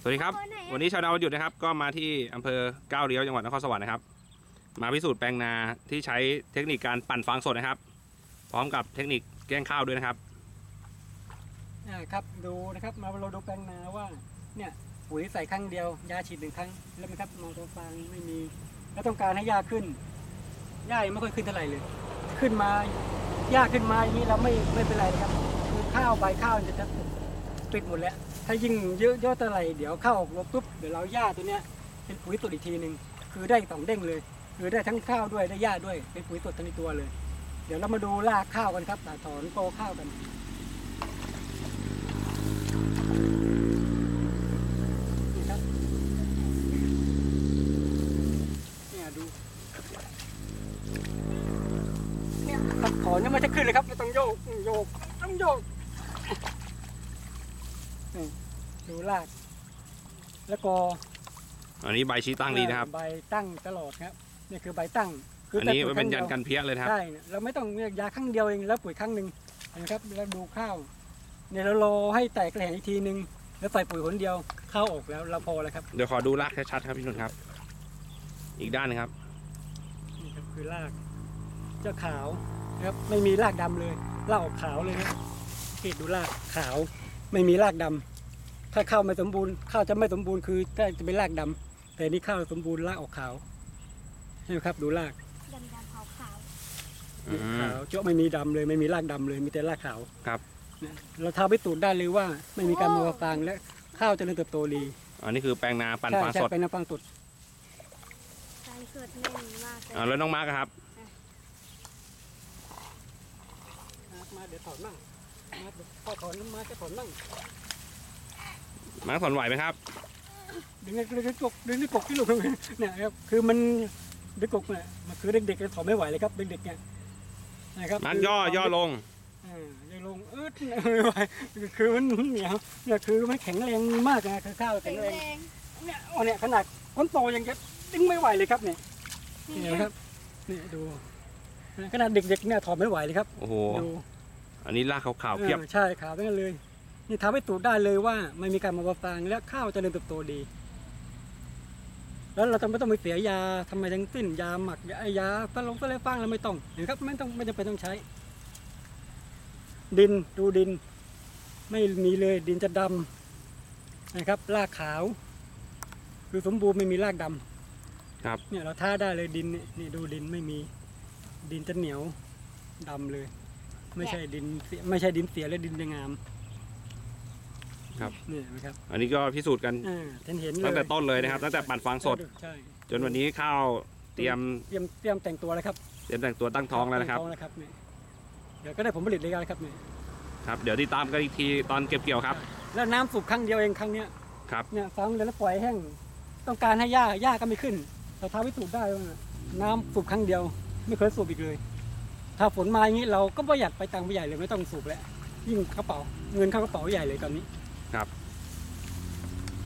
สวัสดีครับ วันนี้ชาวนาวันหยุดนะครับ ก็มาที่อำเภอก้าวเลี้ยวจังหวัดนครสวรรค์นะครับ มาพิสูจน์แปลงนาที่ใช้เทคนิคการปั่นฟางสดนะครับ พร้อมกับเทคนิคแกล้งข้าวด้วยนะครับอ่าครับดูนะครับมาเราดูแปลงนาว่าเนี่ยปุ๋ยใส่ครั้งเดียวยาฉีดหนึ่งครั้งแล้วไหมครับมองตัวฟางไม่มี แล้วต้องการให้หญ้าขึ้นหญ้ายังไม่ค่อยขึ้นเท่าไหร่เลย ขึ้นมาหญ้าขึ้นมาอย่างนี้เราไม่ไม่เป็นไรนะครับคือข้าวใบข้าวจะจะติดหมดแล้ว ถ้ายิ่งเยอะเยอะเท่าไหร่เดี๋ยวข้าวออกรวปุ๊บเดี๋ยวเราหญ้าตัวเนี้ยเป็นปุ๋ยสดอีกทีหนึ่งคือได้สองเด้งเลย คือได้ทั้งข้าวด้วยได้หญ้าด้วยเป็นปุ๋ยสดทั้งในตัวเลย เดี๋ยวเรามาดูรากข้าวกันครับตัดถอนโตข้าวกันนี่ครับเนี่ยดูเนี่ยตัดถอนยังไม่จะขึ้นเลยครับไม่ต้องโยกโยกต้องโยก ดูราก แล้วก็อันนี้ใบชี้ตั้งดีนะครับ ใบตั้งตลอดครับนี่คือใบตั้ง คือันนี้แต่ปุ๋เป็นคยัรั้นงดีวกันเพี้ยเลยนะครับ ใช่เนี่ยเราไม่ต้องเรียกยาครั้งเดียวเองแล้วปุ๋ยครั้งหนึ่งนะครับแล้วดูข้าวเนี่ยเรารอให้แตกแหล่งอีกทีหนึ่งแล้วใส่ปุ๋ยหนเดียวข้าวออกแล้วเราพอแล้วครับ เดี๋ยวขอดูรากชัดๆครับพี่นุ่นครับ อีกด้านหนึงครับนี่ครับคือรากเจ้าขาวนะครับไม่มีรากดำเลยรากออกขาวเลยนะเกตดูรากขาว ไม่มีรากดำถ้าข้าวไม่สมบูรณ์ข้าวจะไม่สมบูรณ์คือถ้าจะเป็นรากดำแต่นี่ข้าวสมบูรณ์รากออกขาวใช่ไหมครับดูรากดำดำขาวขาวอืมขาวเจ้าไม่มีดำเลยไม่มีรากดำเลยมีแต่รากขาวครับนะเราทาไปตูดได้เลยว่าไม่มีการมาฟางและข้าวเจริญเติบโตดีอันนี้คือแปลงนาปั่นใช่ฟางใช่สดเป็นน้ำฟางสดใจเกิดแน่นมากเลยอ่าแล้วน้องมาร์กครับ มาเดี๋ยวถอนมั่งมาเดี๋ยว พ่อถอนมาจะถอนมั่งมาร์กสอนไหวไหมครับดึงดึงดึงกกดึงดึงกกที่ลูกเนี่ยครับคือมันดึงกกเนี่ยมันคือเด็กๆจะถอนไม่ไหวเลยครับเด็กๆเนี่ยนะครับมาร์กย่อย่อลงอ่าย่อลงเออไม่ไหวคือมันเหนียวเนี่ยคือมันแข็งแรงมากนะคือข้าวแข็แข็งงแรแรงงเนี่ยอ๋อเนี่ยขนาดคนโตยังจะดึงไม่ไหวเลยครับเนี่ยนี่นี่นะครับนี่ดูขนาดเด็กๆเนี่ยถอนไม่ไหวเลยครับ โอ้โหดู อันนี้รากขาวๆเพียบออใช่ขาวทั้งนั้นเลย นี่ทำให้ตูดได้เลยว่าไม่มีการมาประฟางและข้าวเจริญเติบโตดี แล้วเราจะไม่ต้องไปเสียยาทำไมทั้งสิ้นยาหมักยาไอ้ยาตะลงตะเลฟางเราไม่ต้องเห็นครับไม่ต้องไม่จำเป็นต้องใช้ ดินดูดิน ไม่มีเลยดินจะดำนะครับรากขาว คือสมบูรณ์ไม่มีรากดำครับเนี่ยเราท่าได้เลยดินเนี่ยนี่ดูดินไม่มีดินจะเหนียวดำเลย ไม่ใช่ดินเสียไม่ใช่ดินเสียและดินจะงามครับ นี่เห็นไหมครับอันนี้ก็พิสูจน์กันอ่าเห็นเห็นเลยตั้งแต่ต้นเลยนะครับตั้งแต่ปั่นฟางสด ใช่จนวันนี้ข้าวเตรียมเตรียมเตรียมแต่งตัวแล้วครับเตรียมแต่งตัวตั้งท้องแล้วนะครับตั้ท้องแล้วครับเนี่ยเดี๋ยวก็ได้ผลผลิตเลยครับเนี่ยครับ เดี๋ยวติดตามกันอีกทีตอนเก็บเกี่ยวครับ แล้วน้ำสูบครั้งเดียวเองครั้งเนี้ยครับเนี่ยฟังแล้วปล่อยแห้งต้องการให้หญ้าหญ้าก็ไม่ขึ้นเราทำให้สูบได้ว่าน้ำสูบครั้งเดียว ไม่เคยสูบอีกเลย ถ้าฝนมาอย่างนี้เราก็ประหยัดไปตังค์ไปใหญ่เลยไม่ต้องสูบแล้วยิ่งกระเป๋าเงินเข้ากระเป๋าใหญ่เลยตอนนี้ครับ